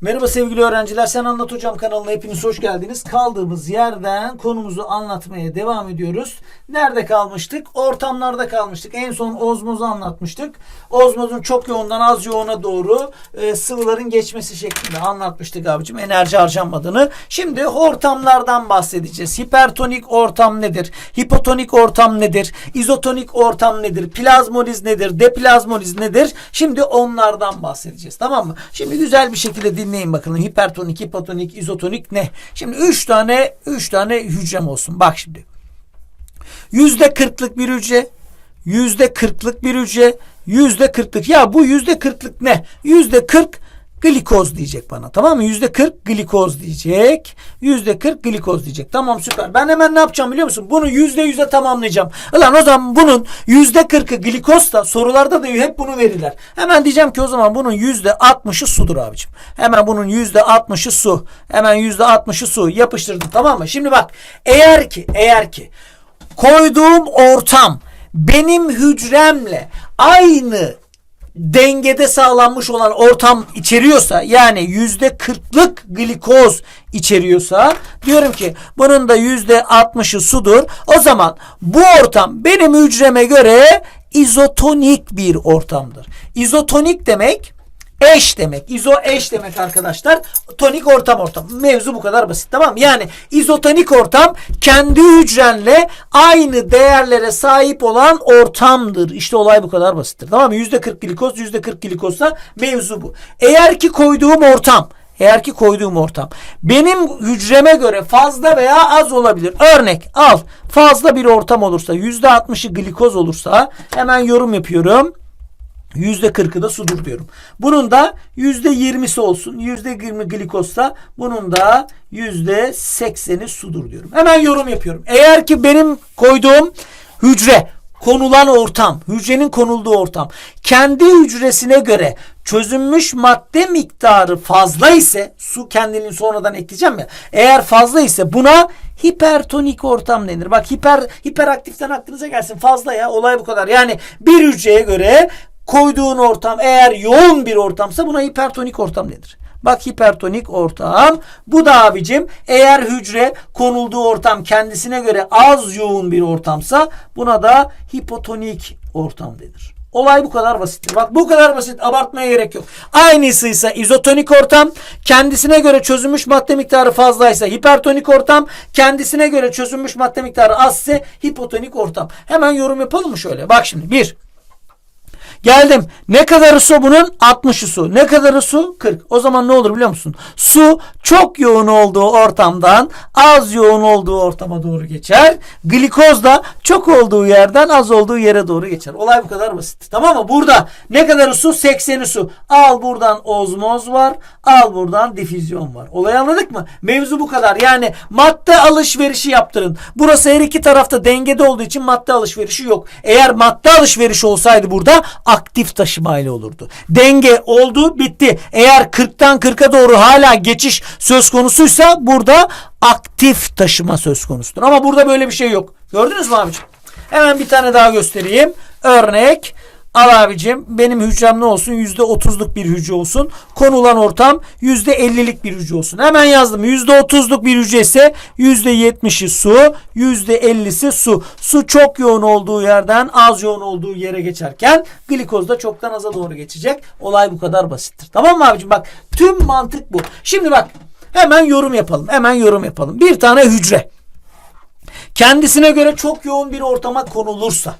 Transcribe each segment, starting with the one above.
Merhaba sevgili öğrenciler. Sen Anlat Hocam kanalına hepiniz hoş geldiniz. Kaldığımız yerden konumuzu anlatmaya devam ediyoruz. Nerede kalmıştık? Ortamlarda kalmıştık. En son ozmozu anlatmıştık. Ozmozun çok yoğundan az yoğuna doğru e, sıvıların geçmesi şeklinde anlatmıştık abicim. Enerji harcanmadığını. Şimdi ortamlardan bahsedeceğiz. Hipertonik ortam nedir? Hipotonik ortam nedir? İzotonik ortam nedir? Plazmoliz nedir? Deplazmoliz nedir? Şimdi onlardan bahsedeceğiz. Tamam mı? Şimdi güzel bir şekilde dinleyin bakalım. Hipertonik, hipotonik, izotonik ne? Şimdi 3 tane 3 tane hücrem olsun. Bak şimdi. Yüzde kırklık bir hücre, yüzde kırklık bir hücre, yüzde kırklık. Ya bu yüzde kırklık ne? Yüzde kırk glikoz diyecek bana. Tamam mı? Yüzde kırk glikoz diyecek. Yüzde kırk glikoz diyecek. Tamam süper. Ben hemen ne yapacağım biliyor musun? Bunu yüzde yüze tamamlayacağım. Ulan o zaman bunun yüzde kırkı glikozsa sorularda da hep bunu verirler. Hemen diyeceğim ki o zaman bunun yüzde altmışı sudur abicim. Hemen bunun yüzde altmışı su. Hemen yüzde altmışı su. Yapıştırdım tamam mı? Şimdi bak eğer ki eğer ki koyduğum ortam benim hücremle aynı dengede sağlanmış olan ortam içeriyorsa yani yüzde kırklık glikoz içeriyorsa diyorum ki bunun da yüzde altmışı sudur. O zaman bu ortam benim hücreme göre izotonik bir ortamdır. İzotonik demek eş demek. İzo eş demek arkadaşlar. Tonik ortam ortam. Mevzu bu kadar basit tamam mı? Yani izotonik ortam kendi hücrenle aynı değerlere sahip olan ortamdır. İşte olay bu kadar basittir. Tamam mı? %40 glikoz %40 glikozsa mevzu bu. Eğer ki koyduğum ortam eğer ki koyduğum ortam benim hücreme göre fazla veya az olabilir. Örnek al fazla bir ortam olursa %60'ı glikoz olursa hemen yorum yapıyorum. %40'ı da sudur diyorum. Bunun da %20'si olsun. %20 glikozsa bunun da %80'i sudur diyorum. Hemen yorum yapıyorum. Eğer ki benim koyduğum hücre konulan ortam, hücrenin konulduğu ortam kendi hücresine göre çözünmüş madde miktarı fazla ise su kendini sonradan ekleyeceğim ya. Eğer fazla ise buna hipertonik ortam denir. Bak hiper hiperaktiften aklınıza gelsin. Fazla ya olay bu kadar. Yani bir hücreye göre koyduğun ortam eğer yoğun bir ortamsa buna hipertonik ortam denir. Bak hipertonik ortam. Bu da abicim eğer hücre konulduğu ortam kendisine göre az yoğun bir ortamsa buna da hipotonik ortam denir. Olay bu kadar basit. Bak bu kadar basit. Abartmaya gerek yok. Aynısıysa izotonik ortam, kendisine göre çözülmüş madde miktarı fazlaysa hipertonik ortam, kendisine göre çözülmüş madde miktarı az ise hipotonik ortam. Hemen yorum yapalım mı şöyle? Bak şimdi bir. Geldim. Ne kadarı su bunun? 60'ı su. Ne kadarı su? 40. O zaman ne olur biliyor musun? Su çok yoğun olduğu ortamdan az yoğun olduğu ortama doğru geçer. Glikoz da çok olduğu yerden az olduğu yere doğru geçer. Olay bu kadar basit. Tamam mı? Burada ne kadarı su? 80'i su. Al buradan ozmoz var. Al buradan difüzyon var. Olayı anladık mı? Mevzu bu kadar. Yani madde alışverişi yaptırın. Burası her iki tarafta dengede olduğu için madde alışverişi yok. Eğer madde alışverişi olsaydı burada aktif taşımayla olurdu. Denge oldu bitti. Eğer 40'tan 40'a doğru hala geçiş söz konusuysa burada aktif taşıma söz konusudur. Ama burada böyle bir şey yok. Gördünüz mü abicim? Hemen bir tane daha göstereyim. Örnek Al abicim benim hücrem ne olsun? %30'luk bir hücre olsun. Konulan ortam %50'lik bir hücre olsun. Hemen yazdım. %30'luk bir hücre ise %70'i su, %50'si su. Su çok yoğun olduğu yerden az yoğun olduğu yere geçerken glikoz da çoktan aza doğru geçecek. Olay bu kadar basittir. Tamam mı abicim? Bak tüm mantık bu. Şimdi bak hemen yorum yapalım. Hemen yorum yapalım. Bir tane hücre kendisine göre çok yoğun bir ortama konulursa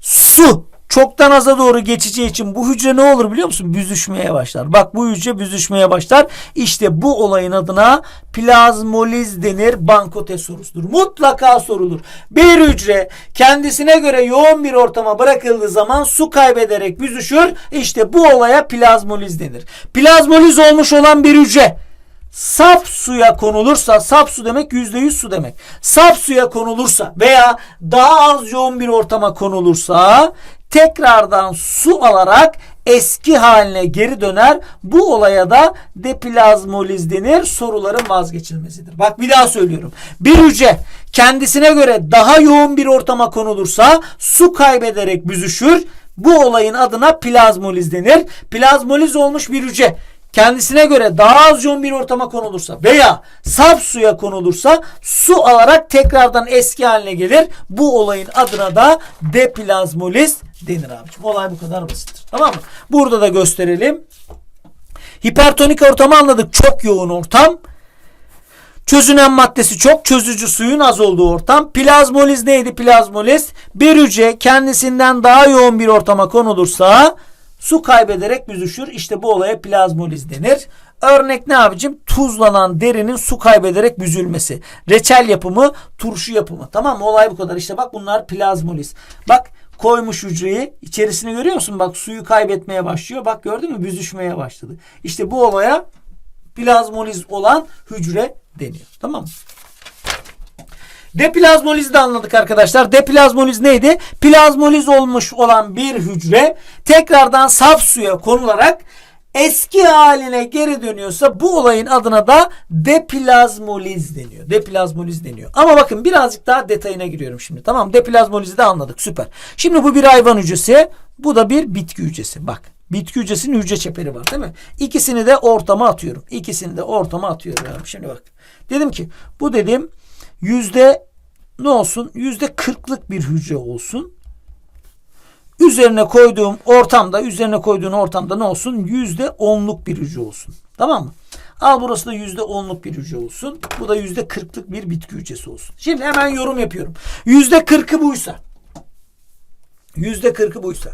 su çoktan aza doğru geçeceği için bu hücre ne olur biliyor musun? Büzüşmeye başlar. Bak bu hücre büzüşmeye başlar. İşte bu olayın adına plazmoliz denir. Bankote sorusudur. Mutlaka sorulur. Bir hücre kendisine göre yoğun bir ortama bırakıldığı zaman su kaybederek büzüşür. İşte bu olaya plazmoliz denir. Plazmoliz olmuş olan bir hücre saf suya konulursa saf su demek yüzde yüz su demek. Saf suya konulursa veya daha az yoğun bir ortama konulursa tekrardan su alarak eski haline geri döner. Bu olaya da deplazmoliz denir. Soruların vazgeçilmesidir. Bak bir daha söylüyorum. Bir hücre kendisine göre daha yoğun bir ortama konulursa su kaybederek büzüşür. Bu olayın adına plazmoliz denir. Plazmoliz olmuş bir hücre kendisine göre daha az yoğun bir ortama konulursa veya saf suya konulursa su alarak tekrardan eski haline gelir. Bu olayın adına da deplazmoliz denir abicim. Olay bu kadar basittir. Tamam mı? Burada da gösterelim. Hipertonik ortamı anladık. Çok yoğun ortam. Çözünen maddesi çok, çözücü suyun az olduğu ortam. Plazmoliz neydi plazmoliz? Bir hücre kendisinden daha yoğun bir ortama konulursa su kaybederek büzüşür. İşte bu olaya plazmoliz denir. Örnek ne abicim? Tuzlanan derinin su kaybederek büzülmesi. Reçel yapımı, turşu yapımı. Tamam mı? Olay bu kadar. İşte bak bunlar plazmoliz. Bak koymuş hücreyi içerisini görüyor musun? Bak suyu kaybetmeye başlıyor. Bak gördün mü? Büzüşmeye başladı. İşte bu olaya plazmoliz olan hücre deniyor. Tamam mı? Deplazmolizi de anladık arkadaşlar. Deplazmoliz neydi? Plazmoliz olmuş olan bir hücre tekrardan saf suya konularak eski haline geri dönüyorsa bu olayın adına da deplazmoliz deniyor. Deplazmoliz deniyor. Ama bakın birazcık daha detayına giriyorum şimdi. Tamam deplazmolizi de anladık. Süper. Şimdi bu bir hayvan hücresi. Bu da bir bitki hücresi. Bak bitki hücresinin hücre çeperi var değil mi? İkisini de ortama atıyorum. İkisini de ortama atıyorum. Şimdi bak. Dedim ki bu dedim yüzde ne olsun? Yüzde kırklık bir hücre olsun. Üzerine koyduğum ortamda, üzerine koyduğun ortamda ne olsun? Yüzde onluk bir hücre olsun. Tamam mı? Al burası da yüzde onluk bir hücre olsun. Bu da yüzde kırklık bir bitki hücresi olsun. Şimdi hemen yorum yapıyorum. Yüzde kırkı buysa. Yüzde kırkı buysa.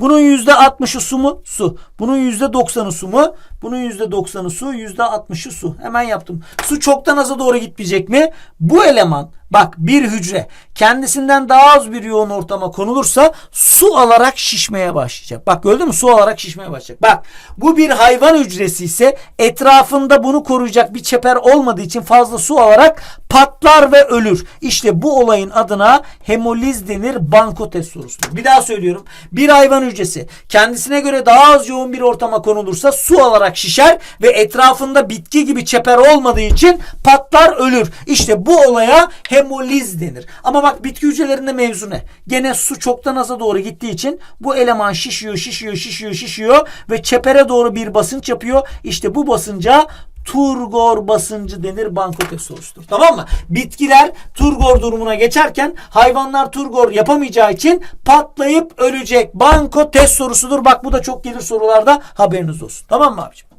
Bunun yüzde altmışı su mu? Su. Bunun yüzde doksanı su mu? Bunun yüzde doksanı su, yüzde altmışı su. Hemen yaptım. Su çoktan aza doğru gitmeyecek mi? Bu eleman bak bir hücre kendisinden daha az bir yoğun ortama konulursa su alarak şişmeye başlayacak. Bak gördün mü? Su alarak şişmeye başlayacak. Bak bu bir hayvan hücresi ise etrafında bunu koruyacak bir çeper olmadığı için fazla su alarak patlar ve ölür. İşte bu olayın adına hemoliz denir bankotes sorusudur. Bir daha söylüyorum. Bir hayvan hücresi kendisine göre daha az yoğun bir ortama konulursa su alarak şişer ve etrafında bitki gibi çeper olmadığı için patlar ölür. İşte bu olaya hemoliz denir. Ama bak bitki hücrelerinde mevzu ne? Gene su çoktan aza doğru gittiği için bu eleman şişiyor, şişiyor, şişiyor, şişiyor ve çepere doğru bir basınç yapıyor. İşte bu basınca turgor basıncı denir bankotes sorusudur. Tamam mı? Bitkiler turgor durumuna geçerken hayvanlar turgor yapamayacağı için patlayıp ölecek. Bankotes sorusudur. Bak bu da çok gelir sorularda haberiniz olsun. Tamam mı abiciğim?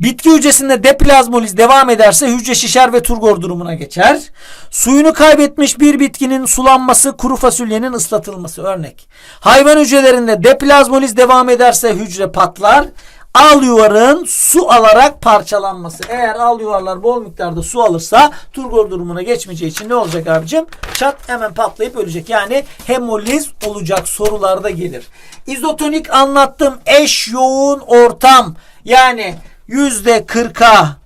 Bitki hücresinde deplazmoliz devam ederse hücre şişer ve turgor durumuna geçer. Suyunu kaybetmiş bir bitkinin sulanması, kuru fasulyenin ıslatılması örnek. Hayvan hücrelerinde deplazmoliz devam ederse hücre patlar. Al yuvarın su alarak parçalanması. Eğer al yuvarlar bol miktarda su alırsa turgor durumuna geçmeyeceği için ne olacak abicim? Çat hemen patlayıp ölecek. Yani hemoliz olacak sorularda gelir. İzotonik anlattım. Eş yoğun ortam. Yani yüzde kırka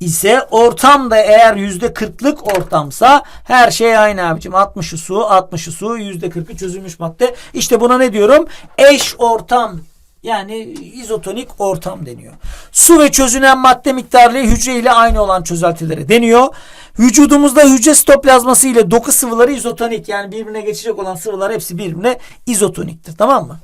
ise ortam da eğer yüzde kırklık ortamsa her şey aynı abicim. 60'ı su, 60'ı su, yüzde kırkı çözülmüş madde. İşte buna ne diyorum? Eş ortam yani izotonik ortam deniyor. Su ve çözünen madde miktarları hücre ile aynı olan çözeltilere deniyor. Vücudumuzda hücre sitoplazması ile doku sıvıları izotonik yani birbirine geçecek olan sıvılar hepsi birbirine izotoniktir. Tamam mı?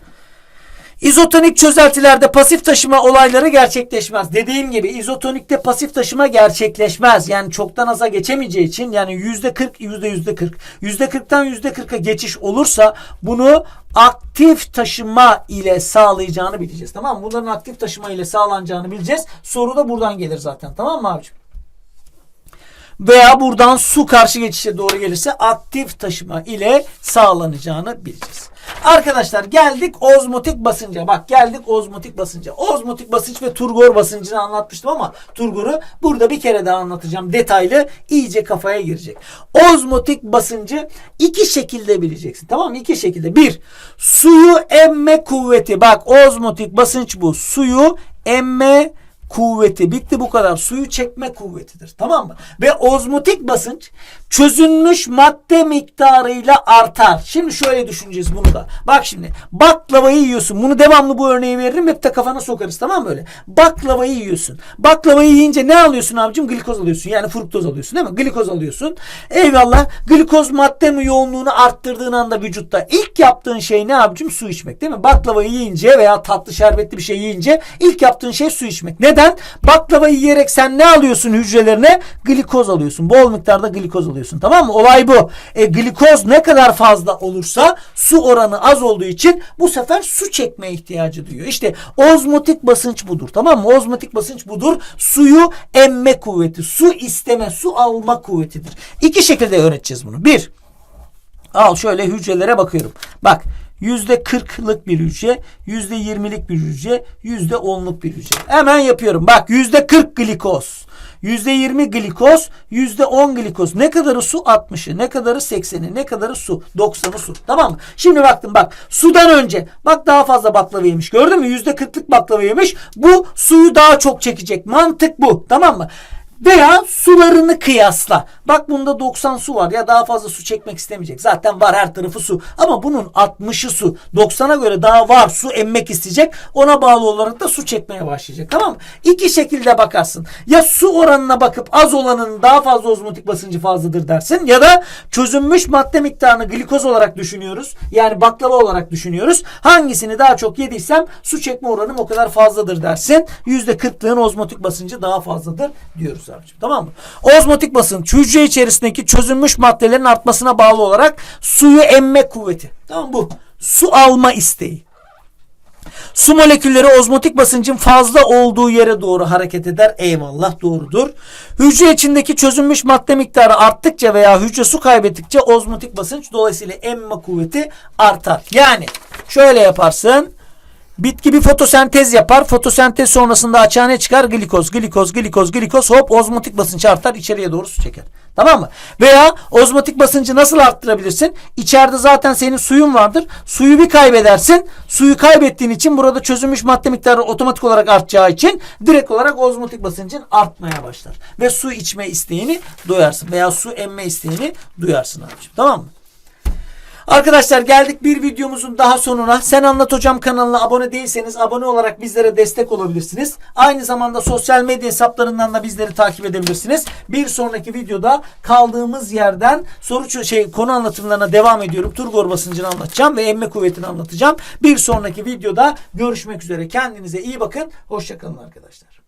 İzotonik çözeltilerde pasif taşıma olayları gerçekleşmez. Dediğim gibi izotonikte pasif taşıma gerçekleşmez. Yani çoktan aza geçemeyeceği için yani yüzde 40 yüzde yüzde 40 yüzde 40'tan yüzde 40'a geçiş olursa bunu aktif taşıma ile sağlayacağını bileceğiz. Tamam mı? Bunların aktif taşıma ile sağlanacağını bileceğiz. Soru da buradan gelir zaten. Tamam mı abicim? Veya buradan su karşı geçişe doğru gelirse aktif taşıma ile sağlanacağını bileceğiz. Arkadaşlar geldik ozmotik basınca. Bak geldik ozmotik basınca. Ozmotik basınç ve turgor basıncını anlatmıştım ama turgoru burada bir kere daha anlatacağım. Detaylı iyice kafaya girecek. Ozmotik basıncı iki şekilde bileceksin. Tamam mı? İki şekilde. Bir, suyu emme kuvveti. Bak ozmotik basınç bu. Suyu emme kuvveti bitti bu kadar suyu çekme kuvvetidir tamam mı? Ve ozmotik basınç çözünmüş madde miktarıyla artar. Şimdi şöyle düşüneceğiz bunu da. Bak şimdi baklavayı yiyorsun. Bunu devamlı bu örneği veririm hep de kafana sokarız tamam mı öyle? Baklavayı yiyorsun. Baklavayı yiyince ne alıyorsun abicim? Glikoz alıyorsun. Yani fruktoz alıyorsun değil mi? Glikoz alıyorsun. Eyvallah. Glikoz madde mi yoğunluğunu arttırdığın anda vücutta ilk yaptığın şey ne abicim? Su içmek değil mi? Baklavayı yiyince veya tatlı şerbetli bir şey yiyince ilk yaptığın şey su içmek. Neden? Baklavayı yiyerek sen ne alıyorsun hücrelerine? Glikoz alıyorsun. Bol miktarda glikoz alıyorsun. Tamam mı? Olay bu. E, glikoz ne kadar fazla olursa su oranı az olduğu için bu sefer su çekmeye ihtiyacı duyuyor. İşte ozmotik basınç budur. Tamam mı? Ozmotik basınç budur. Suyu emme kuvveti. Su isteme, su alma kuvvetidir. İki şekilde öğreteceğiz bunu. Bir, Al şöyle hücrelere bakıyorum. Bak yüzde kırklık bir hücre, yüzde yirmilik bir hücre, yüzde onluk bir hücre. Hemen yapıyorum. Bak yüzde kırk glikoz. Yüzde yirmi glikoz, yüzde on glikoz. Ne kadarı su? 60'ı. Ne kadarı 80'i. Ne kadarı su? 90'ı su. Tamam mı? Şimdi baktım bak. Sudan önce. Bak daha fazla baklava yemiş. Gördün mü? Yüzde kırklık baklava yemiş. Bu suyu daha çok çekecek. Mantık bu. Tamam mı? Veya sularını kıyasla. Bak bunda 90 su var ya daha fazla su çekmek istemeyecek. Zaten var her tarafı su. Ama bunun 60'ı su. 90'a göre daha var su emmek isteyecek. Ona bağlı olarak da su çekmeye başlayacak. Tamam mı? İki şekilde bakarsın. Ya su oranına bakıp az olanın daha fazla ozmotik basıncı fazladır dersin. Ya da çözünmüş madde miktarını glikoz olarak düşünüyoruz. Yani baklava olarak düşünüyoruz. Hangisini daha çok yediysem su çekme oranım o kadar fazladır dersin. %40'lığın ozmotik basıncı daha fazladır diyoruz abicim. Tamam mı? Ozmotik basınç hücre içerisindeki çözünmüş maddelerin artmasına bağlı olarak suyu emme kuvveti. Tamam bu. Su alma isteği. Su molekülleri ozmotik basıncın fazla olduğu yere doğru hareket eder. Eyvallah doğrudur. Hücre içindeki çözünmüş madde miktarı arttıkça veya hücre su kaybettikçe ozmotik basınç dolayısıyla emme kuvveti artar. Yani şöyle yaparsın. Bitki bir fotosentez yapar. Fotosentez sonrasında açığa ne çıkar? Glikoz, glikoz, glikoz, glikoz. Hop ozmotik basınç artar. içeriye doğru su çeker. Tamam mı? Veya ozmotik basıncı nasıl arttırabilirsin? İçeride zaten senin suyun vardır. Suyu bir kaybedersin. Suyu kaybettiğin için burada çözülmüş madde miktarı otomatik olarak artacağı için direkt olarak ozmotik basıncın artmaya başlar. Ve su içme isteğini duyarsın. Veya su emme isteğini duyarsın abiciğim. Tamam mı? Arkadaşlar geldik bir videomuzun daha sonuna. Sen Anlat Hocam kanalına abone değilseniz abone olarak bizlere destek olabilirsiniz. Aynı zamanda sosyal medya hesaplarından da bizleri takip edebilirsiniz. Bir sonraki videoda kaldığımız yerden soru şey konu anlatımlarına devam ediyorum. Turgor basıncını anlatacağım ve emme kuvvetini anlatacağım. Bir sonraki videoda görüşmek üzere. Kendinize iyi bakın. Hoşçakalın arkadaşlar.